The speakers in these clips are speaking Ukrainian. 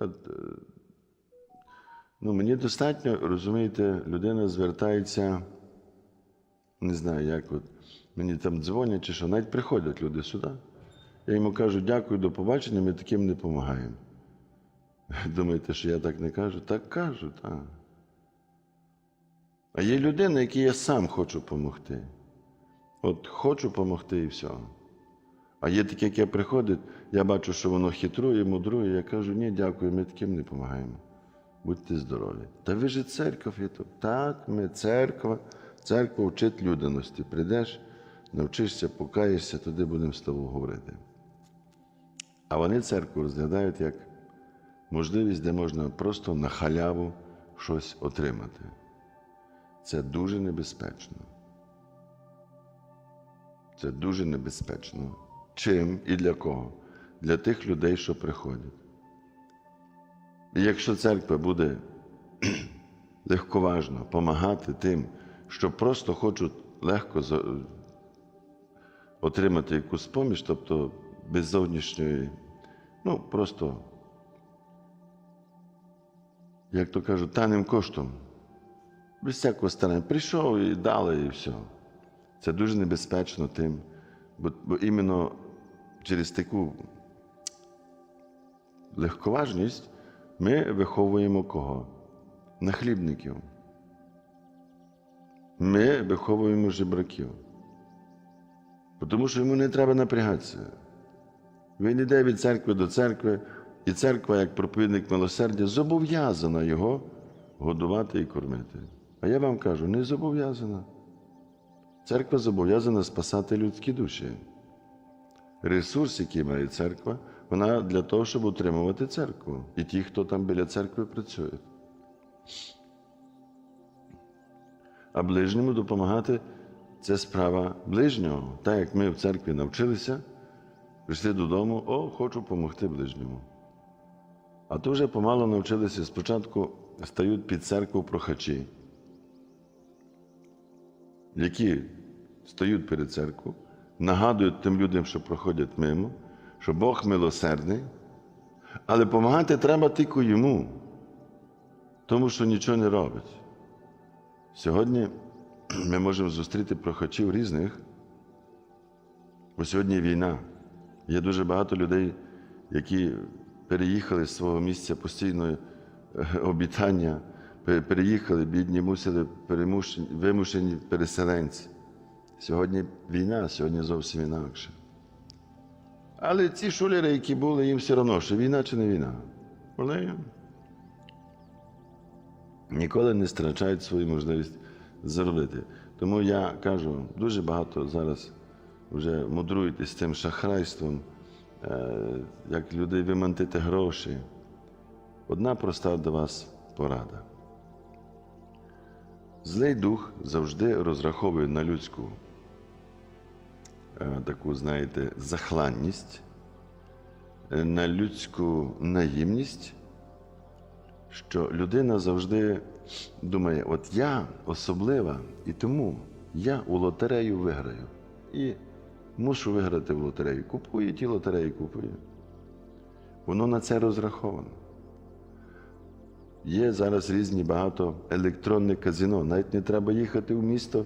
Е, ну, мені достатньо, розумієте, людина звертається, не знаю, як от, мені там дзвонять чи що, навіть приходять люди сюди. Я йому кажу, дякую, до побачення, ми таким не допомагаємо. Думаєте, що я так не кажу? Так кажу, так. А є людина, якій я сам хочу допомогти. От хочу допомогти і все. А є таке, яке приходить, я бачу, що воно хитрує, мудрує, я кажу, ні, дякую, ми таким не допомагаємо. Будьте здорові. Та ви ж церква тут. Так, ми церква, церква вчить людяності. Прийдеш, навчишся, покаєшся, туди будемо з тобою говорити. А вони церкву розглядають як можливість, де можна просто на халяву щось отримати. Це дуже небезпечно. Це дуже небезпечно. Чим і для кого? Для тих людей, що приходять. І якщо церква буде легковажно допомагати тим, що просто хочуть легко отримати якусь поміч, тобто без зовнішньої, ну просто, як то кажуть, таним коштом, без всякого старання. Прийшов і дали, і все. Це дуже небезпечно тим, бо, бо іменно через таку легковажність ми виховуємо кого? Нахлібників. Ми виховуємо жебраків. Тому що йому не треба напрягатися. Він йде від церкви до церкви, і церква, як проповідник милосердя, зобов'язана його годувати і кормити. А я вам кажу, не зобов'язана. Церква зобов'язана спасати людські душі. Ресурс, який має церква, вона для того, щоб утримувати церкву. І ті, хто там біля церкви працюють. А ближньому допомагати це справа ближнього. Так як ми в церкві навчилися, прийшли додому, о, хочу допомогти ближньому. А то вже помало навчилися спочатку стають під церкву прохачі, які стають перед церквою, нагадують тим людям, що проходять мимо, що Бог милосердний, але допомагати треба тільки йому, тому що нічого не робить. Сьогодні ми можемо зустріти прохачів різних, бо сьогодні війна. Є дуже багато людей, які переїхали з свого місця постійного е, обітання, переїхали, бідні мусили вимушені переселенці. Сьогодні війна, сьогодні зовсім інакше. Але ці шулери, які були, їм все одно, що війна чи не війна. Вони ніколи не страчають свою можливість заробити. Тому я кажу, дуже багато зараз вже мудруєте з цим шахрайством, е, як людей вимантити гроші. Одна проста до вас порада. Злий дух завжди розраховує на людську таку, знаєте, захланність, е, на людську наївність, що людина завжди думає, от я особлива, і тому я у лотерею виграю. І мушу виграти в лотерею. Купує ті лотереї, купує. Воно на це розраховано. Є зараз різні багато електронних казино. Навіть не треба їхати в місто,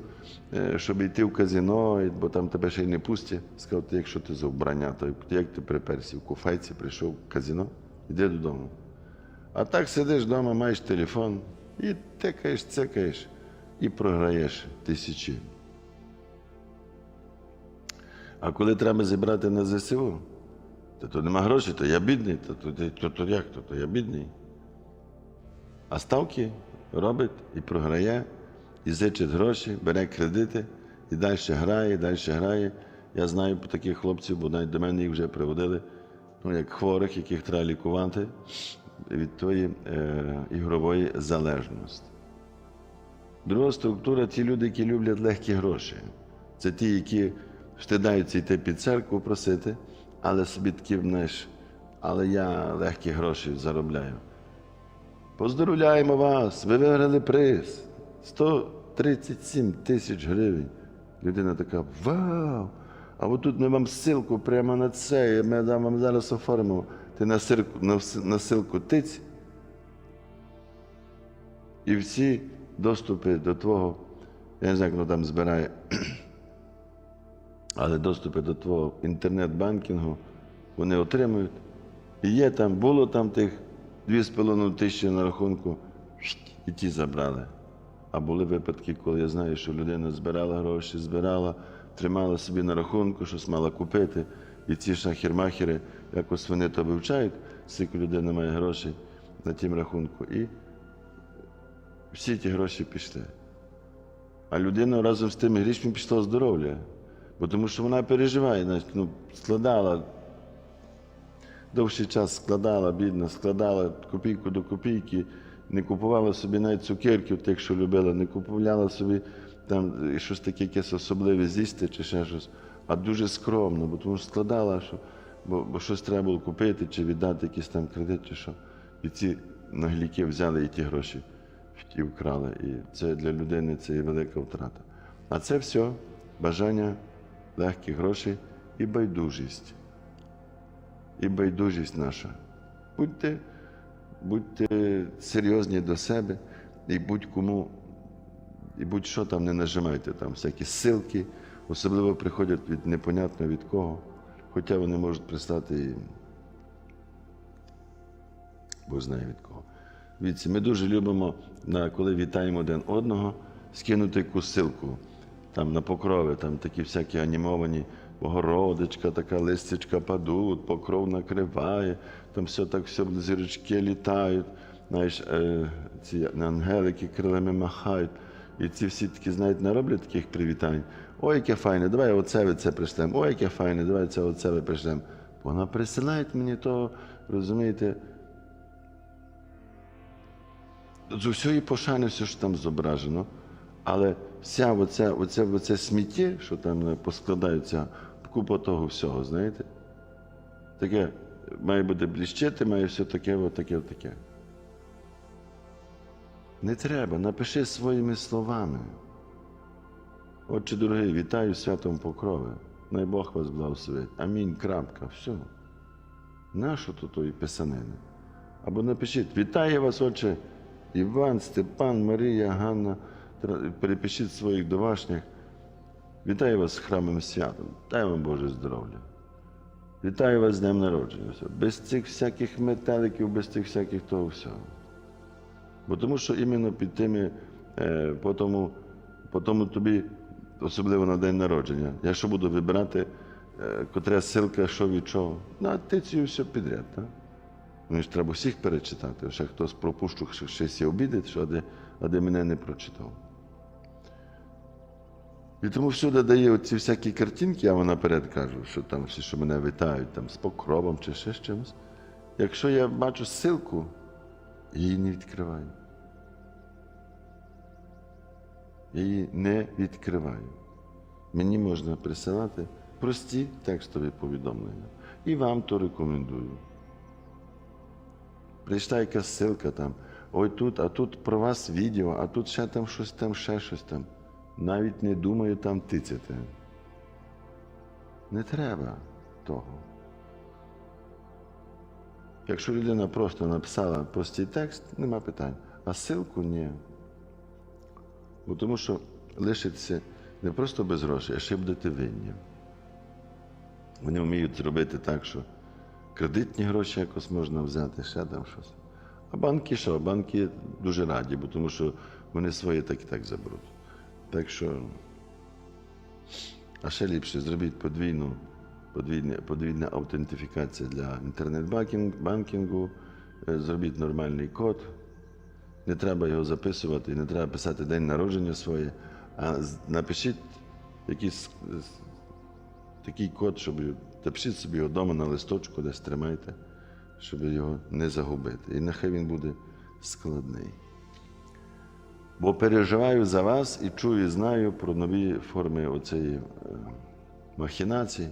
е, щоб йти в казино, бо там тебе ще й не пустять. Сказати, якщо ти за вбрання, то як ти приперся в куфайці, прийшов в казино, йди додому. А так сидиш вдома, маєш телефон і тикаєш, цикаєш і програєш тисячі. А коли треба зібрати на ЗСУ, то, то нема грошей, то я бідний, то, то, то, то як, то, то я бідний. А ставки робить і програє, і зичить гроші, бере кредити, і далі грає, і далі грає. Я знаю таких хлопців, бо навіть до мене їх вже приводили, ну, як хворих, яких треба лікувати від тої е, ігрової залежності. Друга структура ті люди, які люблять легкі гроші. Це ті, які встидаються йти під церкву просити, але собі такі, знаєш, але я легкі гроші заробляю. Поздоровляємо вас! Ви виграли приз 137 тисяч гривень. Людина така: Вау! А отут ми вам ссылку прямо на це, і ми вам зараз оформимо. ти на, сирку, на, на силку тиць, і всі доступи до твого, я не знаю, як воно там збирає, але доступи до твого інтернет-банкінгу вони отримують. І є там, було там тих 2,5 тисячі на рахунку, і ті забрали. А були випадки, коли я знаю, що людина збирала гроші, збирала, тримала собі на рахунку, щось мала купити. І ці шахермахери, якось вони то вивчають, скільки людина має грошей на тім рахунку. І всі ті гроші пішли. А людина разом з тими грішми пішла здоров'я. Бо тому що вона переживає, ну, складала, довший час складала, бідна, складала копійку до копійки, не купувала собі навіть цукерків, тих, що любила, не купувала собі там щось таке якесь особливе з'їсти чи ще щось, а дуже скромно, бо тому складала, що, бо, бо щось треба було купити чи віддати якийсь там кредит, чи що. І ці нагліки взяли і ті гроші і вкрали. І це для людини це є велика втрата. А це все бажання легких грошей і байдужість. І байдужість наша. Будьте, будьте серйозні до себе і будь-кому, і будь-що там не нажимайте, там всякі силки, особливо приходять від непонятно від кого, хоча вони можуть пристати і Бог знає від кого. Дивіться, ми дуже любимо, коли вітаємо один одного, скинути якусь силку там на покрови, там такі всякі анімовані Богородичка, така листячка падуть, покров накриває, там все так, все зірочки літають, знаєш, е, ці ангелики крилами махають. І ці всі такі, знаєте, не роблять таких привітань. Ой, яке файне, давай оце ви це пришлемо. Ой, яке файне, давай це оце ви пришлемо. Вона присилає мені то, розумієте, з усієї пошани все, що там зображено, але вся оце, оце, оце сміття, що там е, поскладаються, купа того всього, знаєте? Таке має бути бліщити, має все таке, отаке, отаке. Не треба, напиши своїми словами. Отче дорогий, вітаю святом покрови. Най Бог вас благословить. Амінь. Крапка. Все. Нащо тут тої писанини? Або напишіть, вітаю вас, отче, Іван, Степан, Марія, Ганна. Перепишіть своїх домашніх. Вітаю вас з храмом святом. Дай вам Боже здоров'я. Вітаю вас з днем народження. Без цих всяких метеликів, без цих всяких того всього. Бо тому що іменно під тими, е, по, тому, по тому тобі, особливо на день народження, я що буду вибирати, е, котра силка, що від чого. На тицію все підряд. Так? Ну, ж треба всіх перечитати. Ще хтось пропущу, що щось є обідить, а а де мене не прочитав. І тому всюди дає оці всякі картинки, я вам наперед кажу, що там всі, що мене вітають там, з покровом чи ще з чимось. Якщо я бачу ссылку, її не відкриваю. Її не відкриваю. Мені можна присилати прості текстові повідомлення. І вам то рекомендую. Прийшла якась ссылка там, ой тут, а тут про вас відео, а тут ще там щось там, ще щось там. Навіть не думаю там тицяти. Не треба того. Якщо людина просто написала простий текст, нема питань. А ссылку ні. Бо тому що лишиться не просто без грошей, а ще будете винні. Вони вміють зробити так, що кредитні гроші якось можна взяти, ще там щось. А банки що? Банки дуже раді, бо тому що вони своє так і так заберуть. Так що, а ще ліпше зробіть подвійну, подвійне, подвійна аутентифікація для інтернет-банкінгу, е, зробіть нормальний код. Не треба його записувати, не треба писати день народження своє, а напишіть якийсь такий код, щоб напишіть собі його вдома на листочку, десь тримайте, щоб його не загубити. І нехай він буде складний. Бо переживаю за вас і чую, і знаю про нові форми оцеї е, махінації.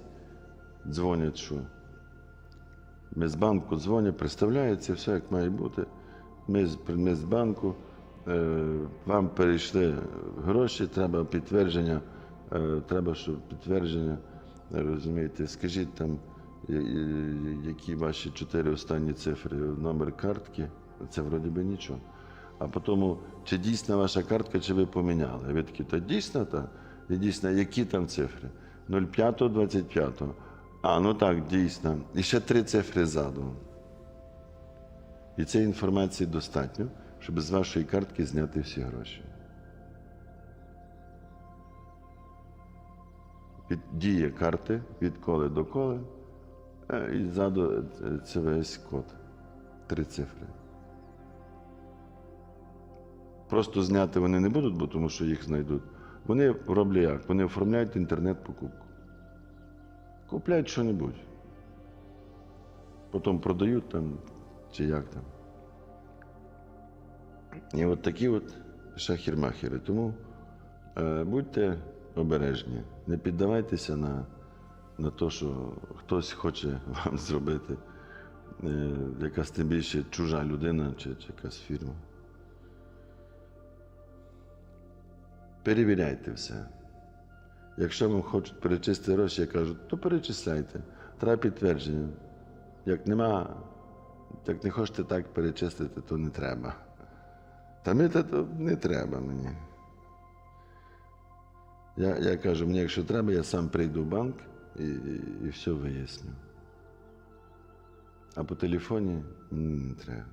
Дзвонять, що ми з банку дзвонять, представляється, все як має бути. Ми ми з банку, е, вам перейшли гроші, треба підтвердження, е, треба, щоб підтвердження, розумієте, скажіть там які ваші чотири останні цифри, номер картки, це вроді би нічого. А потім, чи дійсна ваша картка, чи ви поміняли? А ви такі, та дійсна та? І дійсно, які там цифри? 05, 25. А, ну так, дійсно. І ще три цифри ззаду. І цієї інформації достатньо, щоб з вашої картки зняти всі гроші. Діє карти від коли до коли, е, і ззаду е, це весь код. Три цифри. Просто зняти вони не будуть, бо тому що їх знайдуть. Вони роблять як? Вони оформляють інтернет-покупку. Купляють що-небудь. Потім продають там чи як там. І от такі от шахірмахери. Тому е, будьте обережні, не піддавайтеся на, на те, що хтось хоче вам зробити, е, якась тим більше чужа людина чи, чи якась фірма. Перевіряйте все. Якщо вам хочуть перечистити гроші, я кажу, то перечисляйте. Треба підтвердження. Як нема, як не хочете так перечистити, то не треба. Та ми то, не треба мені. Я, я кажу, мені якщо треба, я сам прийду в банк і, і, і все виясню. А по телефоні м, не треба.